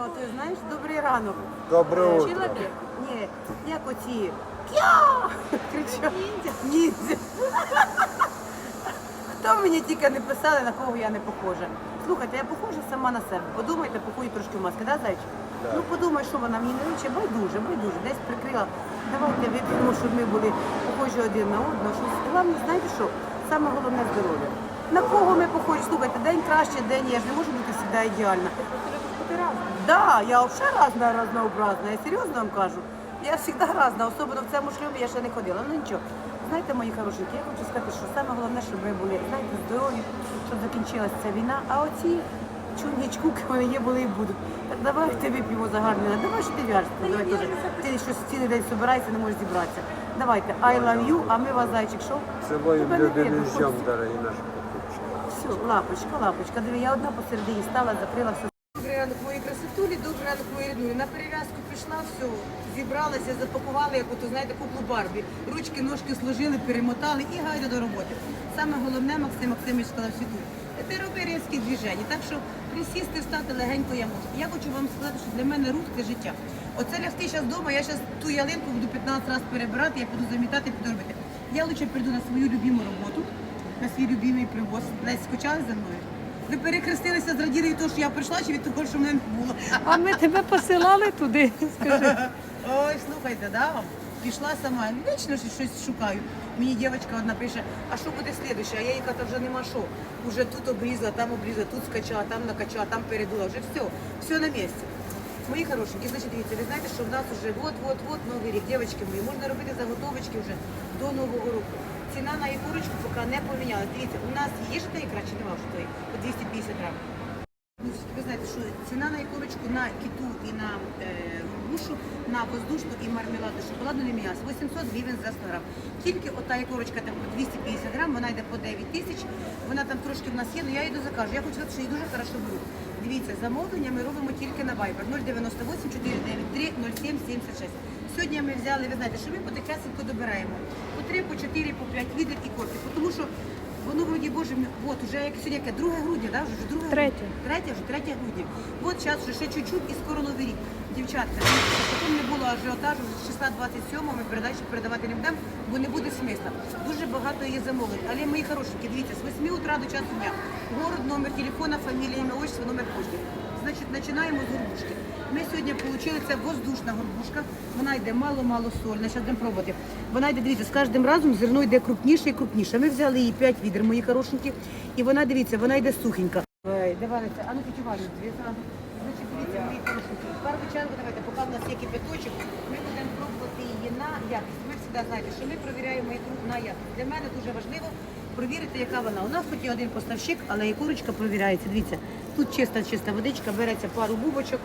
Ні, ти знаєш, добрий ранок. Добре утро. Чоловік. Ні, як оці. П'я! Кричать. Ніндзя. Хто мені тільки не писали, на кого я не похожа. Слухайте, я похожа сама на себе. Подумайте, походю трошки в маски, да, зайчик? Так. Ну подумай, що вона мені не личе, байдуже, байдуже, десь прикрила. Давайте вип'ємо, щоб ми були похожі один на одного. Щось. Головне, знаєте що? Саме головне здоров'я. На кого ми похожі? Слухайте, день краще, день я ж не можу бути завжди ідеальна. Да, я взагалі разна, разнообразна. Я серйозно вам кажу. Я завжди разна, особливо в цьому шлюбі я ще не ходила. Ну нічого. Знаєте, мої хорошенькі, я хочу сказати, що саме головне, щоб ви були, знаєте, здорові, щоб закінчилася ця війна. А оці чунгічкуки вони є, були і будуть. Так давайте вип'ємо за гарне. Давай, що ти в'яжешся. Давай теж. Ти щось цілий день збираєшся, не можеш зібратися. Давайте, I love you, а ми вас, зайчик, що? Целуем Тебе не любим дорогие наши покупчики. все, лапочка, лапочка. Диви, я одна посередині стала, закрила все. Мої ріднулі. На перев'язку пішла, все, зібралася, запакувала, як ото, знаєте, куклу Барбі. Ручки, ножки сложили, перемотали і гайда до роботи. Саме головне, Максим Максимович сказав світу. Ти роби різкі движення. Так що присісти, встати легенько я можу. Я хочу вам сказати, що для мене рух це життя. Оце лягти зараз вдома, я зараз ту ялинку буду 15 разів перебирати, я піду замітати, піду робити. Я лучше прийду на свою любиму роботу, на свій любимий привоз. Десь скучали за мною? Ви перехрестилися, зраділи від того, що я прийшла, чи від того, що мене не було? А ми тебе посилали туди. Скажи. Ой, слухайте, да? Пішла сама, вічно ж щось шукаю. Мені дівчинка одна пише, а що буде слідуще? А я їй кажу, вже нема що. Уже тут обрізала, там обрізала, тут скачала, там накачала, там передула. Вже все, все на місці. Мої хорошенькі, значить, дивіться, ви знаєте, що в нас вже от-от-от новий рік, дівчатки мої, можна робити заготовочки вже до Нового року. Ціна на ікорочку поки не помінялась. Дивіться, у нас є ж та ікра чи нема тої? По 250 грам. Ну, ви знаєте, що ціна на ікорочку на киту і на е, на воздушну і мармеладну шоколадну не мінялась. 800 гривень за 100 грам. Тільки ота ікорочка там по 250 грам, вона йде по 9 тисяч, вона там трошки в нас є, але я її закажу. Я хочу сказати, що її дуже хорошо беру. Дивіться, замовлення ми робимо тільки на Viber 098 493 07 76. Сьогодні ми взяли, ви знаєте, що ми потихесенько добираємо по 3, по 4, по 5 відер і кофе. Тому що воно вроді боже, от уже як сьогодні яке 2 грудня, да? вже 2 Третє. Третє вже, третє грудня. От зараз вже ще чуть-чуть і скоро новий рік. Дівчатка, потім не було ажіотажу, з числа 27 ми передачі передавати не будемо, бо не буде смисла. Дуже багато є замовлень. Але мої хорошенькі, дивіться, з 8 утра до часу дня. Город, номер телефона, фамілія, ім'я, отчество, номер пошти. Значить, починаємо з горбушки. Ми сьогодні отримали це воздушна горбушка. Вона йде мало-мало сольна. Зараз будемо пробувати. Вона йде, дивіться, з кожним разом зерно йде крупніше і крупніше. Ми взяли її 5 відер, мої хорошенькі, і вона, дивіться, вона йде сухенька. Ой, Давайте, а ну підчуваю, дві зразу. Значить, дивіться, мої хорошенькі. В першу чергу, давайте, поки в нас є кипяточок, ми будемо пробувати її на якість. Ви завжди знаєте, що ми перевіряємо ікру на якість. Для мене дуже важливо провірити, яка вона. У нас тут є один поставщик, але і курочка провіряється. Дивіться, тут чиста, чиста водичка, береться пару бубочок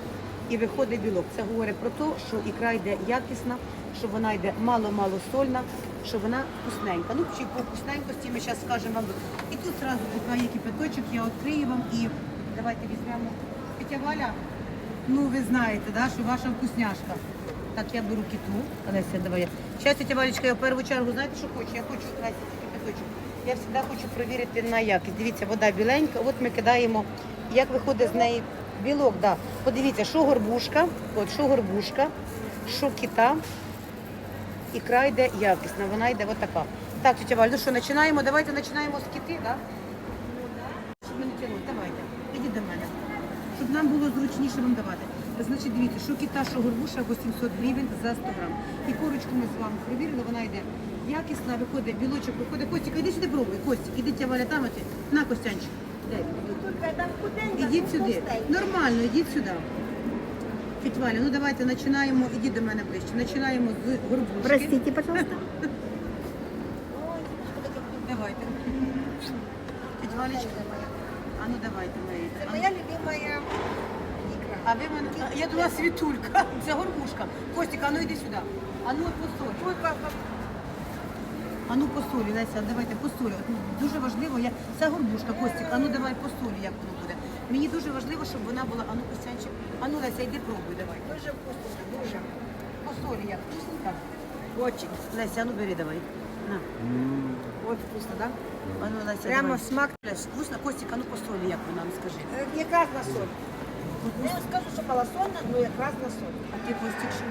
і виходить білок. Це говорить про те, що ікра йде якісна, що вона йде мало-мало сольна, що вона вкусненька. Ну, чи по вкусненькості ми зараз скажемо вам. І тут зразу, поки кипяточок, я відкрию вам і давайте візьмемо. Тетя Валя, ну ви знаєте, да, що ваша вкусняшка. Так, я беру кіту. Олеся, давай. я. Зараз, тетя Валечка, я в першу чергу, знаєте, що хочу? Я хочу Леся, кипяточок. Я завжди хочу перевірити на якість. Дивіться, вода біленька. От ми кидаємо, як виходить з неї білок. Да. Подивіться, що горбушка, от що горбушка, що кита. Ікра йде якісна, вона йде от така. Так, тетя Валь, ну що, починаємо? Давайте починаємо з кити, так? Щоб ми не тягнули, давайте. Ідіть до мене. Щоб нам було зручніше вам давати. Значить, дивіться, що кита, що горбуша 800 гривень за 100 грам. І корочку ми з вами перевірили, вона йде якісна, виходить, білочок виходить. Костік, іди сюди пробуй. Костік, іди тя Валя там, оті. на Костянчик. Ідіть сюди. Нормально, ідіть сюди. Тетя Валя, ну давайте починаємо, ідіть до мене ближче. Починаємо з горбушки. Простите, пожалуйста. Давайте. Тетя Валечка, а ну давайте, моя. Це моя любимая ікра. А ви мене. а, Я думала світулька. Це горбушка. Костік, а ну йди сюди. А ну посоль. Ой, папа, А ну посолі, Леся, давайте посолі. От Дуже важливо, я... це горбушка, Костік, а ну давай посолі, як воно буде. Мені дуже важливо, щоб вона була, а ну Костянчик, а ну Леся, йди пробуй, давай. дуже вкусно, дуже. Посолі як, вкусненька? Очень. Леся, а ну бери давай. На. От вкусно, так? А ну, Леся, Прямо давай. смак. Лесь, вкусно, Костік, а ну посолі, як вона, ну скажи. Е, Яка на соль? Я скажу, що малосольна, ну якраз на соль. А ти Костік що?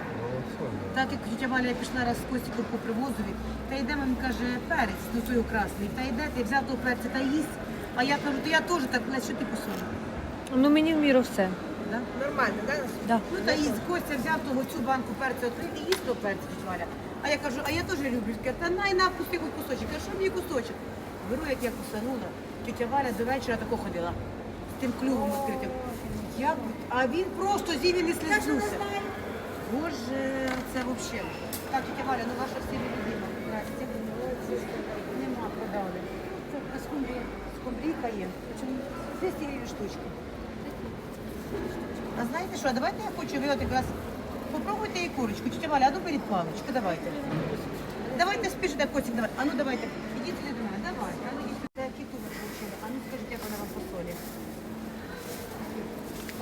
Так як тетя Валя я пішла раз з Костіком по привозові, та йде він каже, перець, ну той красний, та йде, ти взяв того перця та їсть. А я кажу, то я теж так, Лесь, що ти посолив? Ну мені в міру все. Да? Нормально, да? Да. Ну та їсть, Костя взяв того цю банку перцю, відкрив і їсть того перця, тетя Валя. А я кажу, а я теж люблю. Каже, та най на пусти хоч кусочок. Я що мені кусочок? Беру, як я кусанула, тетя Валя до вечора тако ходила. З тим клювом відкритим. Я, а він просто з'їв і не слизнувся. Боже, це взагалі. Так, тетя Валя, ну ваша всі любима. Здрасте. Нема, продали. Це скумбрія. Скумбрійка є. Чому? 200 гривень штучка. А знаєте що, давайте я хочу, ви от якраз попробуйте і курочку. Тетя Валя, а ну беріть паличку, давайте. Давайте спішите, котик, давай. А ну давайте. Ідіть сюди до мене, давайте. А ну ідіть сюди, які тут ви получили. А ну скажіть, як вона вам по солі.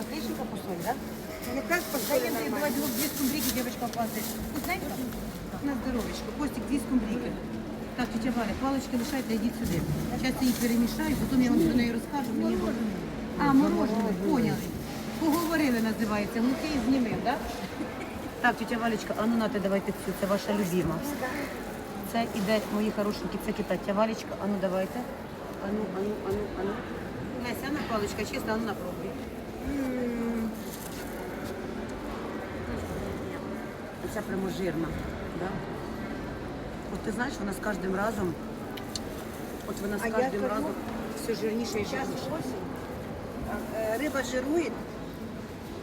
Отличненько по солі, так? Да? Якраз по солі Даем, нормально. давайте вот две скумбрики, девочка, палочка. Вкусненько? На здоровечко. Костик, две скумбрики. Так, тетя Валя, палочки лишайте, йдіть сюди. Зараз я їх перемішаю, потім я вам про неї розкажу. Мені... А, морожене, поняли. Поговорили, називається. Глухий з німим, так? Так, тетя Валечка, а ну нате, давайте цю, це ваша любима. Це іде, мої хорошенькі, це кита. Тетя Валечка, а ну давайте. А ну, а ну, а ну, а ну. Леся, на паличка, чесно, а ну напробуй. Ця прямо жирна. Да? От ти знаєш, вона з кожним разом, от вона з А я кожним кажу, разом все жирніше і Сейчас жирніше. осень, а, э, рыба жирует,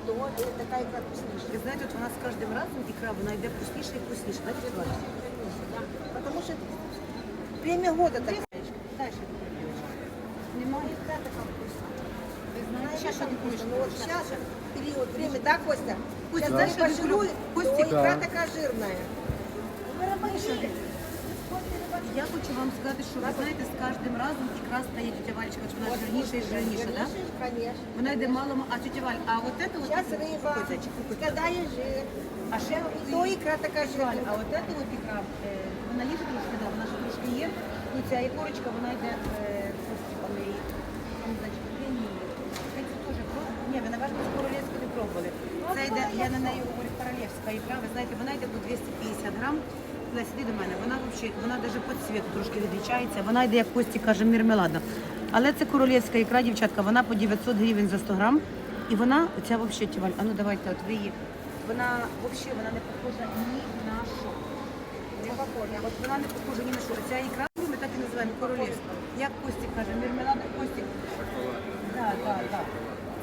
то вот и такая как вкуснейшая. Ви знаєте, от вона з кожним разом ікра, вона йде вкусніше і вкусніше. Да, тетя Валя? Да. Потому что время года так. Дальше. Немає. Ви знаєте, ще що ти будеш? Ну вот сейчас период времени, да, Костя? Костя, Сейчас знаешь, рыба что я люблю? жирует, Костик, Я хочу вам сказати, що ви знаєте, з кожним разом ікра стає тетя Валечка, вона жирніша і жирніша, так? Конечно. Вона йде мало, а Валь, а от це от Сейчас рыба, когда есть жир. А ще То такая Валь, жирная. а от це от ікра, е, вона є трошки, да, вона ж трошки є. Ну ця ікорочка, вона йде е, кустиком і там, значить, ні, це теж просто. Ні, ви, напевно, з королівську не пробували. Це йде, я на неї говорю, королівська ікра, ви знаєте, вона йде по 250 грам. Лесь, іди до мене, вона взагалі, вона навіть по цвіту трошки відрізняється, вона йде, як Кості каже, мірмелада. Але це королівська ікра, дівчатка, вона по 900 гривень за 100 грам. І вона, ця взагалі, тіваль, а ну давайте, от ви її, вона взагалі, вона не похожа ні на що. Не похожа. От вона не похожа ні на що. Ця ікра, ми так і називаємо королівська. Як Костік каже, мірмелада Костік. Так, так, так.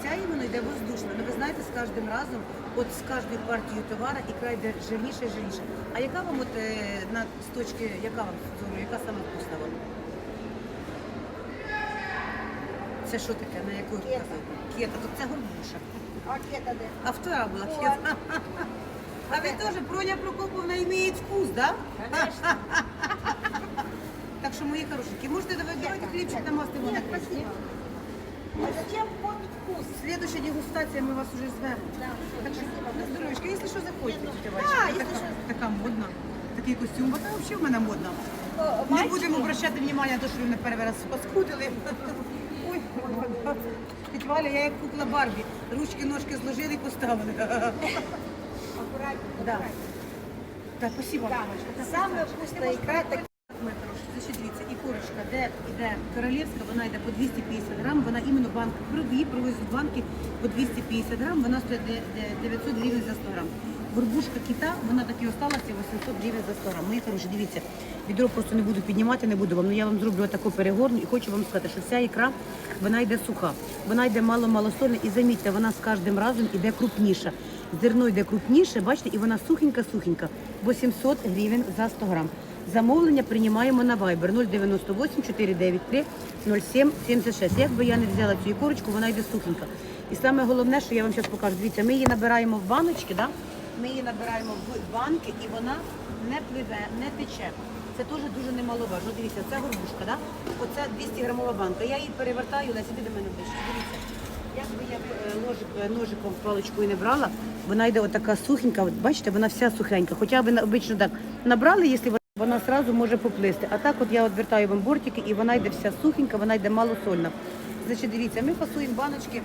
Ця іменно йде воздушно. Ну ви знаєте, з кожним разом, от з кожною партією товара ікра йде жирніше і жирніше. А яка вам от е, на з точки, яка вам зору, яка саме вкусна вам? Це що таке? На яку Кета. Кета, то це горбуша. А кета де? А втора була кета. А ви теж Броня Прокоповна має вкус, да? Так що, мої хорошенькі, можете давайте, давайте хлібчик намастимо на Нет, ні? спасибо. А зачем вкус? Следующая дегустация, вас уже звемо. Так що, на здоров'ячка, якщо що, заходьте, Ні, ну, якщо Така, що. така модна. Такий костюм, бо та взагалі в мене модна. Не будемо обращати внимання на те, що ви мене перший раз паскудили. Ой, тетя Валя, я як кукла Барбі. Ручки, ножки зложили і поставили. Аккуратненько, Да. Так, спасибо. Самая вкусная икра, так Ми дивіться, де йде королівська, вона йде по 250 грам, вона іменно банк, її привозять в банки по 250 грам, вона стоїть де- де 900 гривень за 100 грам. Бурбушка кита, вона так і осталася 800 гривень за 100 грам. Мої хороші, дивіться, відро просто не буду піднімати, не буду вам, але я вам зроблю таку перегорну і хочу вам сказати, що вся ікра, вона йде суха, вона йде мало-мало сольна і замітьте, вона з кожним разом йде крупніша. Зерно йде крупніше, бачите, і вона сухенька-сухенька, 800 гривень за 100 грам. Замовлення приймаємо на Viber 098 493 07 76. Як би я не взяла цю ікорочку, вона йде сухенька. І саме головне, що я вам зараз покажу, дивіться, ми її набираємо в баночки, да? ми її набираємо в банки і вона не пливе, не тече. Це теж дуже немаловажно. Дивіться, це горбушка, да? оце 200 грамова банка. Я її перевертаю, Леся, іди до мене ближче. Дивіться. Як би я е, е, ножиком паличкою не брала, вона йде отака сухенька, от бачите, вона вся сухенька. Хоча б обично так набрали, якщо вона- одразу може поплисти. А так от я відвертаю вам бортики і вона йде вся сухенька, вона йде малосольна. Значить, дивіться, ми фасуємо баночки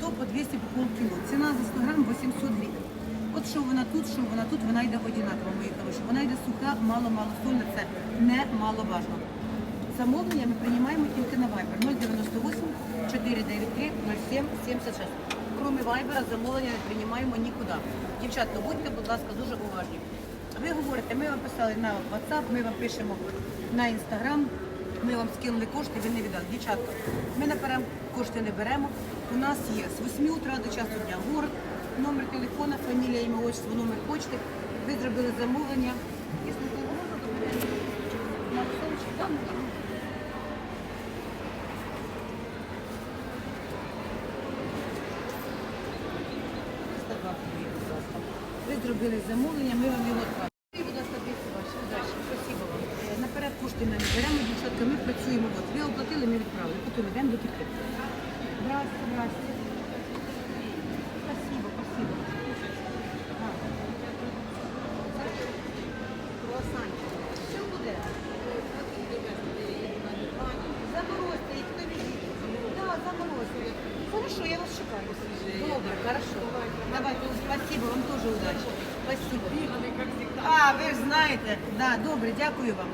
по по 200 по полкіло. Ціна за 100 грам 800 гривень. От що вона тут, що вона тут, вона йде одинакова, мої хороші. Вона йде суха, мало-мало сольна, це не маловажно. Замовлення ми приймаємо тільки на Viber 098 493 07 76. Кроме Viber, замовлення не приймаємо нікуди. Дівчатка, будьте, будь ласка, дуже уважні. Ви говорите, ми вам писали на WhatsApp, ми вам пишемо на Instagram, ми вам скинули кошти, ви не віддали. Дівчатка, ми наперед кошти не беремо. У нас є з 8 утра до часу дня город, номер телефона, фамілія, ім'я, отчество, номер почти. Ви зробили замовлення. Якщо ви говорите, то на сонечки, там, Ви зробили замовлення, ми вам його відправимо. Будь ласка, удачі. Спасибо вам. Е, Наперед кошти ми не беремо, ми працюємо. Ви оплатили, ми відправили. Потім йдемо до кіпки. Здрасте, здрасте. Спасибо, спасибо. А. Круасанчик. Що буде? Заморозьте їх, хто візит. Да, заморозьте. Хорошо, я вас чекаю. Добре, хорошо. Давайте, спасибо, вам теж удачі. Спасибо. А, ви ж знаєте. Добре, дякую вам.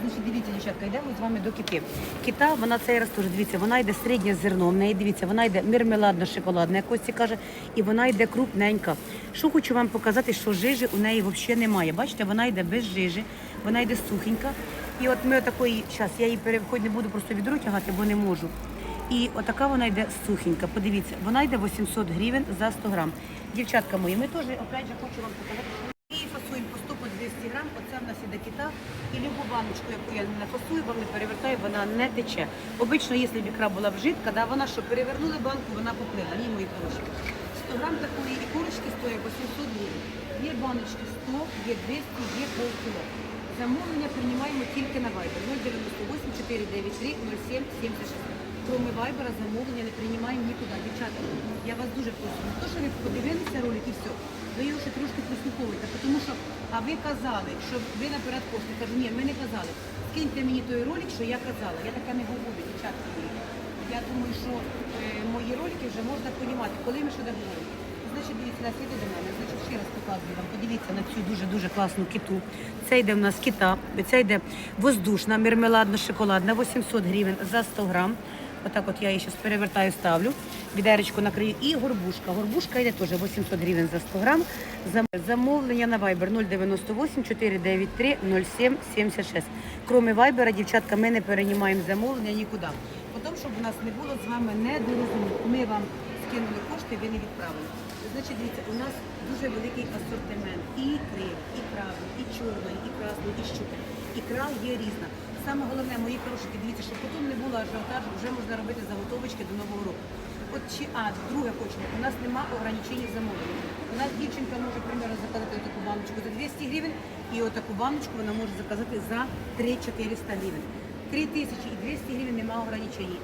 Значить, дивіться, дівчатка, йдемо з вами до кити. Кита, вона цей раз теж, дивіться, вона йде середнє зерно, в неї, дивіться, вона йде мірмеладно-шоколадна, як Костя каже, і вона йде крупненька. Що хочу вам показати, що жижі у неї взагалі немає. Бачите, вона йде без жижі, вона йде сухенька. І от ми отакої, зараз я її переходь не буду просто відро тягати, бо не можу. І отака вона йде сухенька. Подивіться, вона йде 800 гривень за 100 грам. Дівчатка мої, ми теж, опять же, хочу вам показати, що ми її фасуємо по 100 по 200 грам. Оце кита. І любу баночку, яку я не фасую, вам не перевертаю, вона не тече. Обично, якщо б ікра була вжитка, да, вона що перевернули банку, вона поплила. Ні, мої хороші. 100 грам такої ікорочки стоїть 800 гривень. Є баночки 100, є 200, є полкіло. Замовлення приймаємо тільки на Viber 098 493 07 76. Кроме Вайбера замовлення не приймаємо нікуди. Дівчата, я вас дуже прошу. Не то, що ви подивилися ролик і все. Ви його ще трошки прослуховуєте, а ви казали, що ви наперед кошти. Кажу, ні, ми не казали. Скиньте мені той ролик, що я казала. Я таке не говорю, дівчатка мої. Я думаю, що е, мої ролики вже можна розуміти, коли ми що де говоримо. Значить, дивіться, на сліди до мене. Значить, ще раз показую вам. Подивіться на цю дуже-дуже класну киту. Це йде в нас кита, це йде воздушна, мермеладно-шоколадна, 800 гривень за 100 грам. Отак от я її зараз перевертаю, ставлю, відеречку накрию. І горбушка. Горбушка йде теж 800 гривень за 100 грам. Замовлення на Viber 098 493 07 76. Кроме Viber, дівчатка, ми не переймаємо замовлення нікуди. Потім, щоб у нас не було з вами недорозумінь. Ми вам скинули кошти, ви не відправили. Значить, дивіться, у нас дуже великий асортимент і ікри, і краби, і чорної, і красної, і щуки. Ікра є різна. Саме головне, мої хороші, дивіться, щоб потім не було ажіотажу, вже можна робити заготовочки до Нового року. От чи а друге хочемо, у нас нема ограничень замовлення. У нас дівчинка може, примерно, заказати таку баночку за 200 гривень, і отаку баночку вона може заказати за 3-400 гривень. 3000 і 200 гривень немає ограничень.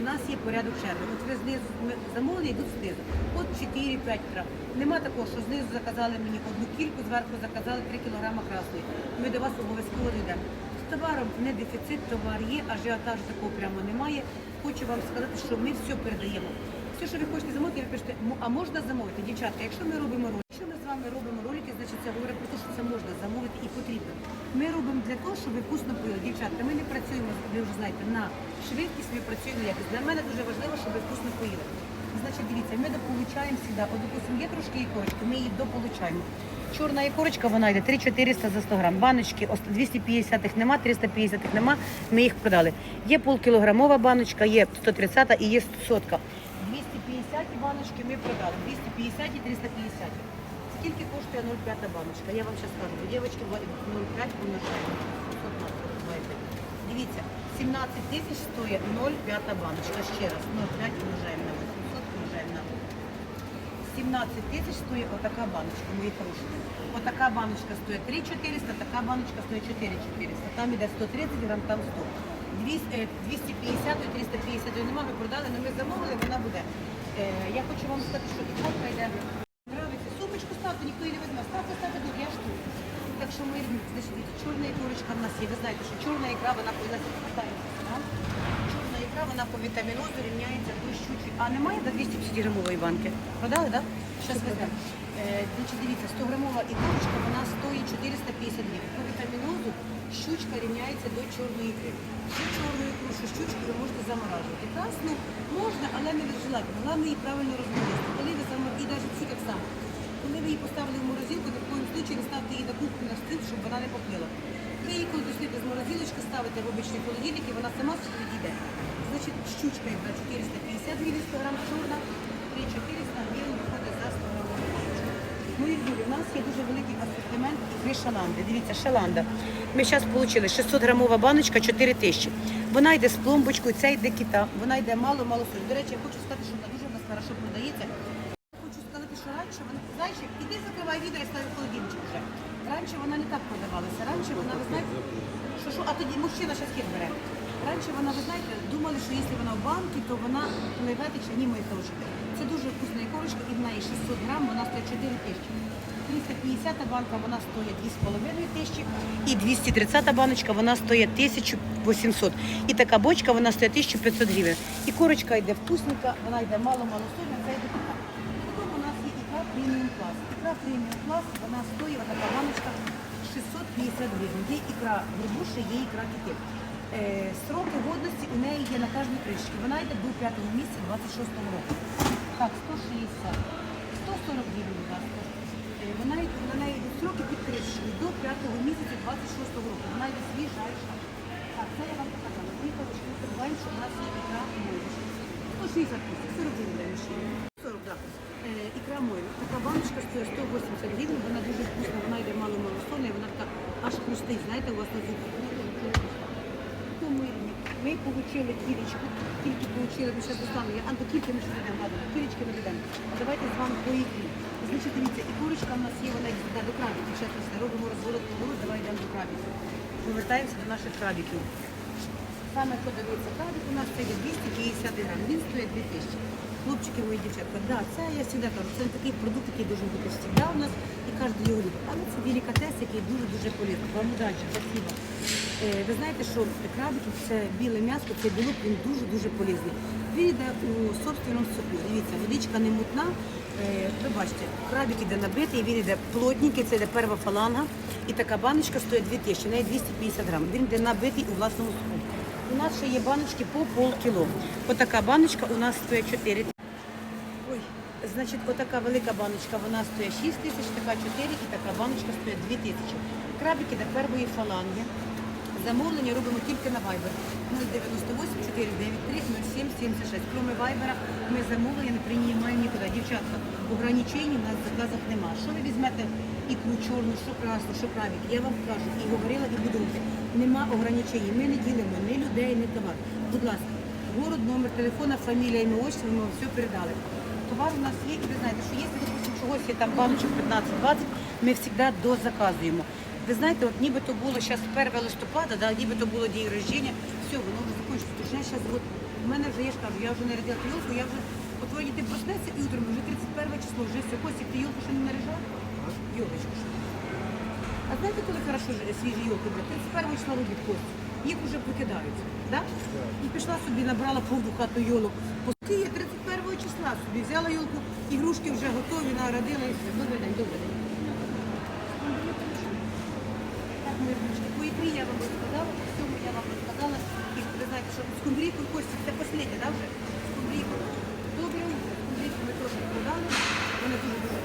У нас є порядок черги. От ви знизу замовлення йдуть знизу. От 4-5 утра. Нема такого, що знизу заказали мені одну кільку, зверху заказали 3 кілограма красної. Ми до вас обов'язково дійдемо. Товаром не дефіцит, товар є, ажіотажу такого прямо немає. Хочу вам сказати, що ми все передаємо. Все, що ви хочете замовити, ви пишете, а можна замовити? Дівчатка, якщо ми робимо ролики, якщо ми з вами робимо ролики, значить це говорить про те, що це можна замовити і потрібно. Ми робимо для того, щоб ви вкусно поїли. Дівчатка, ми не працюємо, ви вже знаєте, на швидкість, ми працюємо на якість. Для мене дуже важливо, щоб ви вкусно поїли. Значить, дивіться, ми дополучаємо завжди. От, допустим, є трошки ікорочки, ми її дополучаємо. Чорна ікорочка, вона йде 3-400 за 100 грам. Баночки, ос- 250 нема, 350 нема, ми їх продали. Є полкілограмова баночка, є 130 і є 100. 250 баночки ми продали, 250 і 350. Скільки коштує 0,5 баночка? Я вам зараз скажу. Дівчатки, 0,5 помножаємо. 120, Дивіться, 17 тисяч стоїть 0,5 баночка. Ще раз, 0,5 умножаємо на 800, на 17 тисяч стоїть отака баночка, мої хороші. Отака баночка стоїть 3400, така баночка стоїть 4400. Там іде 130 грам, там 100. 200, е, 250 і 350 нема, ми продали, але ми замовили, вона буде. Е, Я хочу вам сказати, що ікорка йде. Нравиться. Сумочку ставте, ніхто її не візьме. Ставте, ставте тут, я ж тут. Так що ми, значить, чорна ікорочка в нас є. Ви знаєте, що чорна ікра, вона повинна питається. Вона по вітамінозу рівняється до щучої. А немає до 250 грамової банки? Продали, так? Зараз веземо. Е, значить, дивіться, 100 грамова ікрушка, вона стоїть 450 гривень. По вітамінозу щучка рівняється до чорної ікри. Що чорну ікру, що щучку ви можете заморажувати. Красну можна, але не віджелати. Головне її правильно розморозити. Коли ви замор... і навіть цю так само. Коли ви її поставили в морозилку, ні в коїм случаї не ставте її на кухню на стіл, щоб вона не поплила. Коли достаєте з морозилочки, ставите в обичний холодильник і вона сама собі відійде. Значить, щучка йде 450 гривень 100 грам, чорна, 3-400 гривень виходить за 100 грам. Мої любі, у нас є дуже великий асортимент ікри шаланди. Дивіться, шаланда. Ми зараз отримали 600 грамова баночка 4 тисячі. Вона йде з пломбочкою, це йде кита. Вона йде мало-мало солі. До речі, я хочу сказати, що вона дуже в нас хорошо продається. Хочу сказати, що раніше вона, знаєш, іди закривай відео і ставь в холодильничок вже. Раніше вона не так продавалася. Раніше вона, ви знаєте, що, що, а тоді мужчина ще хід бере. Раніше вона, ви знаєте, думали, що якщо вона в банці, то вона пливе тече, ні, мої хороші. Це дуже вкусна ікорочка, і в неї 600 грам, вона стоїть 4 тисячі. 350 банка, вона стоїть 2,5 тисячі, і 230 баночка, вона стоїть 1800. І така бочка, вона стоїть 1500 гривень. І корочка йде вкусненька, вона йде мало-мало сольна, це йде така. Потім у нас є ікра преміум клас. Ікра преміум клас, вона стоїть, така баночка 650 гривень. Є ікра горбуша, є ікра кити. Е, сроки годності у неї є на кожній кришці. Вона йде до 5 місяця 26 року. Так, 160, 140 гривень, будь ласка. Вона йде, неї йдуть сроки під кришкою до 5 місяця 26 року. Вона йде свіжайша. Так, це я вам показала. Ми придбаємо, що у нас є ікра мойва. 160 тисяч, 40 гривень для мужчини. 40, так. Е, ікра мойва. Така баночка стоїть 180 гривень, вона дуже вкусна, вона йде мало-мало і вона така аж хрустить, знаєте, у вас на зубі. Ми отримали кілечку, тільки отримали, ми зараз достану, я, кільки ми ще дадемо, ладно, кілечки ми дадемо. А давайте з вами по ікрі. Значить, дивіться, і курочка в нас є, вона йде до крабіків, зараз робимо розворот поворот, давай йдемо до крабіків. Повертаємося до наших крабіків. Саме хто дивиться крабик, у нас це є 250 грам, він стоїть 2000. Хлопчики, мої дівчатка, да, це я завжди кажу, це такий продукт, який дуже бути завжди у нас, і кожен його любить. Але це делікатес, який дуже-дуже полезний. Вам удачі, спасибо. Е, ви знаєте, що крабики це біле м'ясо, це білок, він дуже-дуже полезний. Він йде у собственному соку. Дивіться, водичка не мутна. Е, ви бачите, крабик іде набитий, він іде плотненький, це йде перша фаланга. І така баночка стоїть 2000, в неї 250 грам. Він йде набитий у власному соку. У нас ще є баночки по полкіло. Отака баночка у нас стоїть 4 Ой, значить, отака велика баночка, вона стоїть 6 тисяч, така 4 і така баночка стоїть 2 тисячі. Крабики до першої фаланги. Замовлення робимо тільки на Viber 098 493 07 76. Кроме Viber ми замовлення не приймаємо нікуди. Дівчатка, ограничень у нас в заказах немає. Що ви візьмете ікру чорну, що красну, що крабик, я вам кажу, і говорила, і буду. Нема ограничень. Ми не ділимо ні людей, ні товар. Будь ласка, город, номер телефона, фамілія, ім'я, отчество, ми вам все передали. Товар у нас є, і ви знаєте, що якщо, допустим, чогось є там баночок 15-20, ми завжди дозаказуємо. Ви знаєте, от нібито було зараз 1 листопада, да, нібито було день рождення, все, воно вже закінчиться. Тож я зараз, от, у мене вже, я ж кажу, я вже нарядила тілку, я вже, от твої діти проснеться і утром, вже 31 число, вже все, Костік, ти йолку ще не наряжав? Йолочку ще. А знаєте, коли хорошо свіжі йолки, буде? 31 числа робить Костік. Їх вже покидають. Да? І пішла собі, набрала повну хату йолок. Я 31 числа собі взяла йолку, ігрушки вже готові, народила і все. Добрий день, добрий день. Так, ручки, по ікрі я вам розказала, по всьому я вам розказала. І ви знаєте, що скумбрійку Костік, це останнє, да, вже? Скумбрійку. Добре, скумбрійку ми трошки продали. Вона дуже дуже.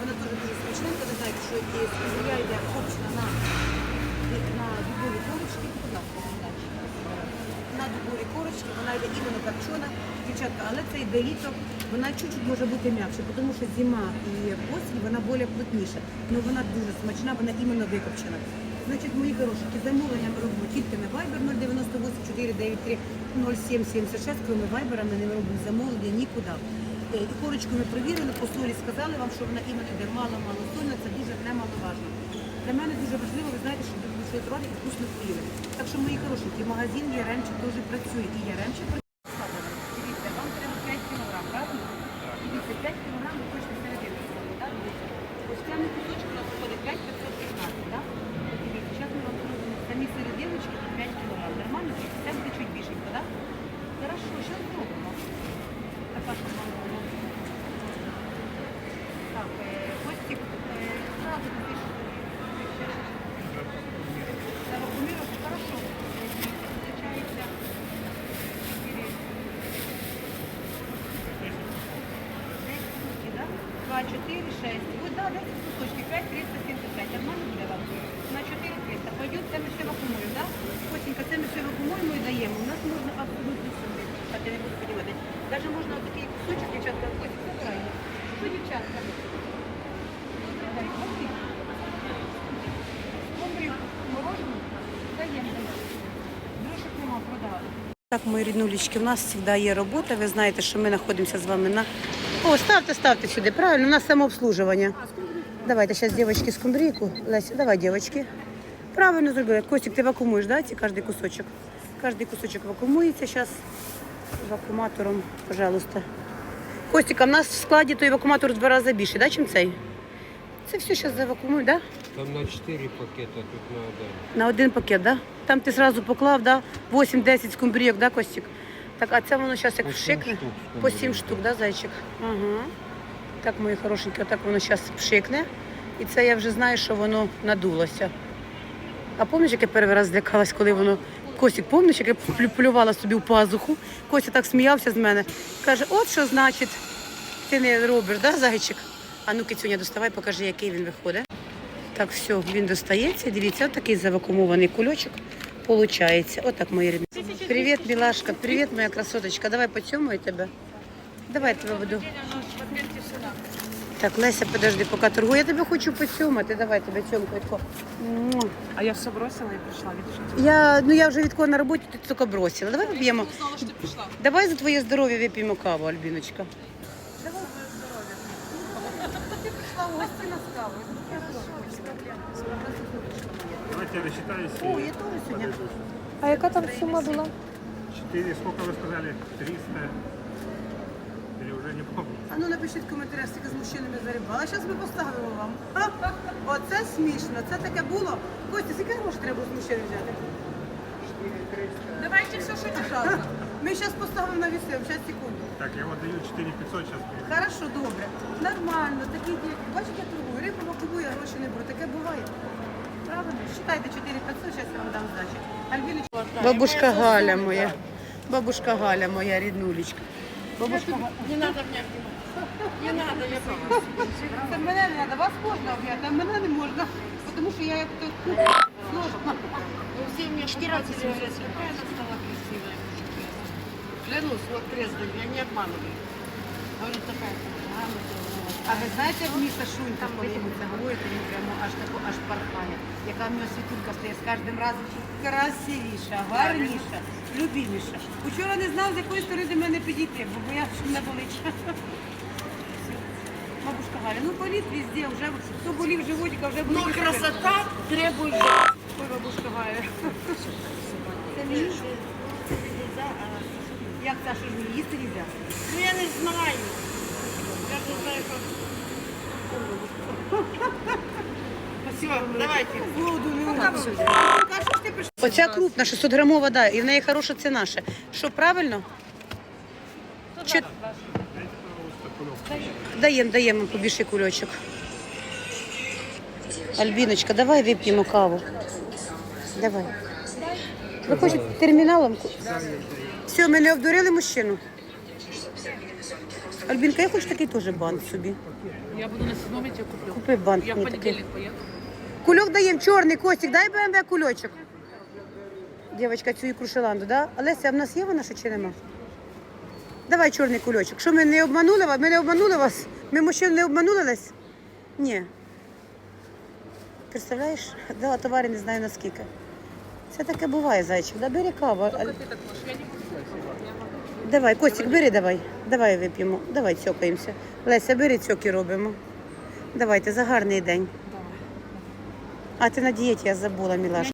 Вона дуже дуже смачненька. Ви знаєте, що є скумбрія йде копчена на, на дубові корочки. Будь ласка. На дубові корочки, вона йде іменно копчена. Дівчатка, але це йде літо, вона чуть-чуть може бути м'якша, тому що зима і осінь, вона більш плотніша. Ну вона дуже смачна, вона іменно викопчена. Значить, мої хорошенькі, замовлення ми робимо тільки на Viber 098 493 0776, крім Viber ми не робимо замовлення нікуди. Е, І корочку ми провірили, по солі сказали вам, що вона іменно йде мало-мало сольна, це дуже немаловажно. Для мене дуже важливо, ви знаєте, щоб ви свої ролик вкусно поїли. Так що, мої хорошенькі, магазин Яремче теж працює. І Яремче Thank you. Так, мої ріднулечки, в нас завжди є робота. Ви знаєте, що ми знаходимося з вами на. О, ставте, ставте сюди, правильно, у нас самообслужування. Давайте зараз дівчатки скумбрійку. Леся, давай, дівчатки. Правильно зробили. Костик, ти вакуумуєш, да, кожний кусочок? Кожний кусочок вакуумується зараз вакууматором, пожалуйста. Костик, а в нас в складі той вакууматор в два рази більше, да, чим цей? Це все зараз завакуумують, да? Там на 4 пакета, тут на один. На один пакет, да? Там ти зразу поклав, да? 8-10 скумбрійок, да, Костік? Так, а це воно зараз як По сім штук По 7 скумбрійок. штук, да, зайчик? Ага. Так, мої хорошенькі, отак воно зараз пшикне. І це я вже знаю, що воно надулося. А пам'ятаєш, як я перший раз злякалась, коли воно. Костік, пам'ятаєш, як я плю- плювала собі в пазуху? Костя так сміявся з мене. Каже, от що значить, ти не робиш, да, зайчик? А ну, кицюня, доставай, покажи, який він виходить. Так, все, він достається. Дивіться, такий завакумований кульочок. Получається. Отак, мої рідні. Привіт, мілашка, привіт, моя красоточка. Давай поцьомаю тебе. Давай я тебе буду. Так, Леся, подожди, поки торгую. Я тебе хочу поцьомати. Давай тебе цьомкаю. тако. А я все бросила пришла, видишь? Я, ну я вже відколи на роботі, ти тільки бросила. Давай вип'ємо. Давай за твоє здоров'я вип'ємо каву, Альбіночка. Давай Ти прийшла у гості на каву. Давайте я рассчитаюсь. О, я теж сьогодні. А яка там сума була? 4, сколько вы сказали? 300? Или уже не помню. А ну напишіть в коментарях, скільки з мужчинами зарибала. Зараз ми поставимо вам. Ха-ха. Оце смішно. Це таке було. Костя, скільки грошей треба з мужчин взяти? Давайте все, что Пожалуйста. Ми зараз поставимо на вісім, зараз секунду. Так, я вот даю 4500 сейчас. Хорошо, добре. Нормально, такі діти. Бачите, я торгую. Рибу вакуумую, а гроші не беру. Таке буває Правильно? Считайте 4500, зараз я вам дам здачі. Альбіночка. Бабушка Галя моя. Бабушка Галя моя, ріднулечка. Бабушка Галя. Не надо меня Не надо, я боюсь. Це мене не треба, вас можна об'яти, а мене не можна. Тому що я як то сложно. Все мне четыре раза говорят, какая она стала красивая. Клянусь, вот трезвый, я не обманываю. Говорю, такая красивая. а ви знаєте, в міста Шунька, коли йому це говорите, він прямо аж тако, аж пархає. Яка в нього світулька стає з кожним разом красивіша, гарніша, любіміша. Учора не знав, з якої сторони до мене підійти, бо боявся, що мене болить. Бабушка Галя, ну болить везде, вже хто болів животика, вже Но болить. красота жертв. Ой, бабушка Галя. Це а... Як це, що ж мені їсти нельзя? Ну я не знаю. Я не знаю, как... Все, давайте. Воду не. Оця крупна, 600 грамова, да, і в неї хороша ціна ще. Що, правильно? Чи... Даємо, даємо побільший кульочок. Альбіночка, давай вип'ємо каву. Давай. Ви хочете терміналом? Все, ми не обдурили мужчину. Альбінка, я хочу такий теж банк собі. Я буду на седьмом, я куплю. Купи банк. Я в мені такий. понедельник поеду. Кульок даємо, чорний, Костік, дай БМВ кульочок. Дівчинка, цю ікру шеланду, да? Олеся, а в нас є вона ще чи нема? Давай чорний кульочок. Що ми не обманули вас? Ми не обманули вас? Ми мужчин не обманули нас? Ні. Представляєш? Дала товари, не знаю наскільки. Це таке буває, зайчик. Да, бери каву. Аль- Ты так можешь, я не. Давай, Костік, бери, давай. Давай вип'ємо. Давай цьокаємося. Леся, бери цьоки робимо. Давайте за гарний день. А ти на дієті, я забула, мілаш.